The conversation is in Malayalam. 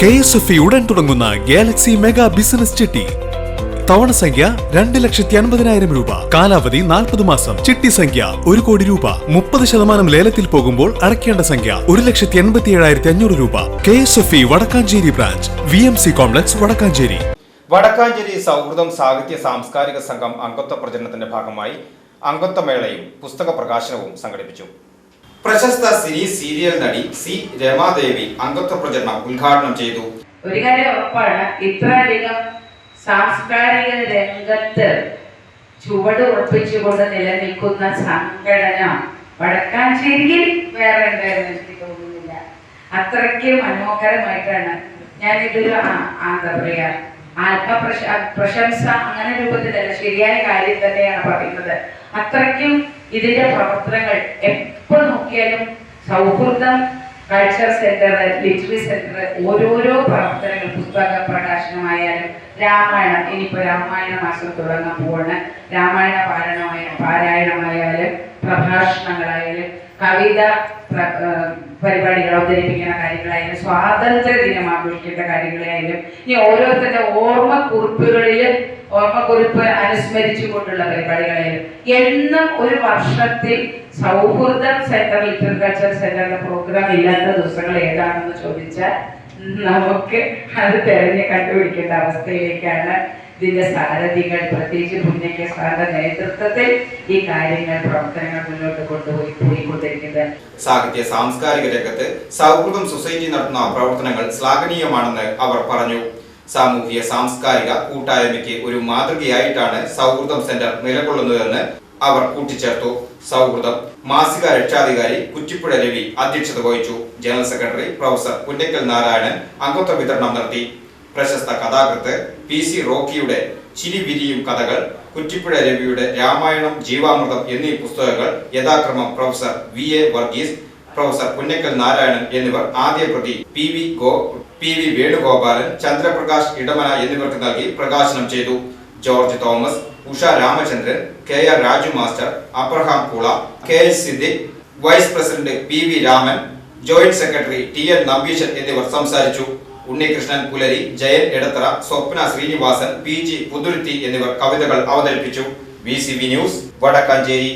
കെ എസ് എഫ് ഉടൻ തുടങ്ങുന്ന ഗാലക്സി മെഗാ ബിസിനസ് ചിട്ടി. തവണ സംഖ്യ രണ്ട് ലക്ഷത്തി അൻപതിനായിരം രൂപ. കാലാവധി നാൽപ്പത് മാസം. ചിട്ടി സംഖ്യ ഒരു കോടി രൂപ. മുപ്പത് ശതമാനം ലേലത്തിൽ പോകുമ്പോൾ അടയ്ക്കേണ്ട സംഖ്യ ഒരു ലക്ഷത്തി എൺപത്തി ഏഴായിരത്തി അഞ്ഞൂറ് രൂപ. K S F E Vadakkanchery branch. V M C complex Vadakkanchery. Vadakkanchery സൗഹൃദം സാഹിത്യ സാംസ്കാരിക സംഘം അംഗത്വ പ്രചരണത്തിന്റെ ഭാഗമായി അംഗത്വമേളയും പുസ്തക പ്രകാശനവും സംഘടിപ്പിച്ചു. പ്രശസ്ത സിനി സീരിയൽ നടി സി രമാദേവി അംഗത്വ പ്രചരണം ഉദ്ഘാടനം ചെയ്തു. ഒരു കാര്യം ഉറപ്പാണ് ഇത്രയധികം സാംസ്കാരിക രംഗത്ത് ചുവട് ഉറപ്പിച്ചുകൊണ്ട് നിലനിൽക്കുന്ന സംഘടന വടക്കാഞ്ചേരിയിൽ വേറെ ഉണ്ടായിരുന്നു എനിക്ക് തോന്നുന്നില്ല. അത്രയ്ക്ക് മനോഹരമായിട്ടാണ്. ഞാൻ ഇതൊരു എന്താ പറയാ ആത്മപ്രശ പ്രശംസ അങ്ങനെ രൂപത്തിലല്ല ശരിയായ കാര്യം തന്നെയാണ് പറയുന്നത്. അത്രയ്ക്കും ഇതിന്റെ പ്രവർത്തനങ്ങൾ എപ്പോൾ നോക്കിയാലും സൗഹൃദം കൾച്ചർ സെന്റർ ലിറ്റററി സെന്റർ ഓരോരോ പ്രവർത്തനങ്ങൾ പുസ്തക പ്രകാശനമായാലും രാമായണം ഇനിയിപ്പോ രാമായണ മാസം തുടങ്ങാൻ പോവാണ്. രാമായണ പാരായണമായ പാരായണമായാലും പ്രഭാഷണങ്ങളായാലും കവിത പരിപാടികൾ അവതരിപ്പിക്കുന്ന കാര്യങ്ങളായാലും സ്വാതന്ത്ര്യ ദിനം ആഘോഷിക്കേണ്ട കാര്യങ്ങളായാലും ഇനി ഓരോരുത്തരുടെ ഓർമ്മക്കുറിപ്പുകളിലും ഓർമ്മക്കുറിപ്പ് അനുസ്മരിച്ചുകൊണ്ടുള്ള പരിപാടികളായാലും എന്നും ഒരു വർഷത്തിൽ സൗഹൃദം സെന്റർ ലിറ്ററേച്ചർ സെന്ററിന്റെ പ്രോഗ്രാം ഇല്ലാത്ത ദിവസങ്ങൾ ഏതാണെന്ന് ചോദിച്ചാൽ നമുക്ക് അത് തെരഞ്ഞു കണ്ടുപിടിക്കേണ്ട അവസ്ഥയിലേക്കാണ് ഇതിന്റെ സാരഥികൾ പ്രത്യേകിച്ച് പുണ്യക്ക സാറിന്റെ നേതൃത്വത്തിൽ ഈ കാര്യങ്ങൾ പ്രവർത്തനങ്ങൾ മുന്നോട്ട് കൊണ്ടുപോയി പോയിക്കൊണ്ടിരിക്കുന്നത്. സാഹിത്യ സാംസ്കാരിക രംഗത്ത് സൗഹൃദം സൊസൈറ്റി നടത്തുന്ന പ്രവർത്തനങ്ങൾ ശ്ലാഘനീയമാണെന്ന് അവർ പറഞ്ഞു. സാമൂഹ്യ സാംസ്കാരിക കൂട്ടായ്മയ്ക്ക് ഒരു മാതൃകയായിട്ടാണ് സൗഹൃദം സെന്റർ നിലകൊള്ളുന്നതെന്ന് അവർ കൂട്ടിച്ചേർത്തു. സൗഹൃദം. മാസിക രക്ഷാധികാരി കുറ്റിപ്പുഴ രവി അധ്യക്ഷത വഹിച്ചു. General secretary professor Punnakkal Narayanan അംഗത്വ വിതരണം നടത്തി. പ്രശസ്ത കഥാകൃത്ത് പി സി റോക്കിയുടെ ചിരി വിരിയും കഥകൾ കുറ്റിപ്പുഴ രവിയുടെ രാമായണം ജീവാമൃതം എന്നീ പുസ്തകങ്ങൾ യഥാക്രമം professor V A Varghese professor Punnakkal Narayanan എന്നിവർ ആദ്യ പ്രതി പി വി ഗോ പി വി വേണുഗോപാലൻ ചന്ദ്രപ്രകാശ് ഇടമന എന്നിവർക്ക് നൽകി പ്രകാശനം ചെയ്തു. George Thomas Usha Ramachandran K R Raju master Abraham കുള K L Siddique vice president P V Raman joint secretary T N Nambeesan എന്നിവർ സംസാരിച്ചു. ഉണ്ണികൃഷ്ണൻ പുലരി ജയൻ എടത്തറ സ്വപ്ന ശ്രീനിവാസൻ പി ജി പുതുരുത്തി എന്നിവർ കവിതകൾ അവതരിപ്പിച്ചു. B news Vadakkanchery.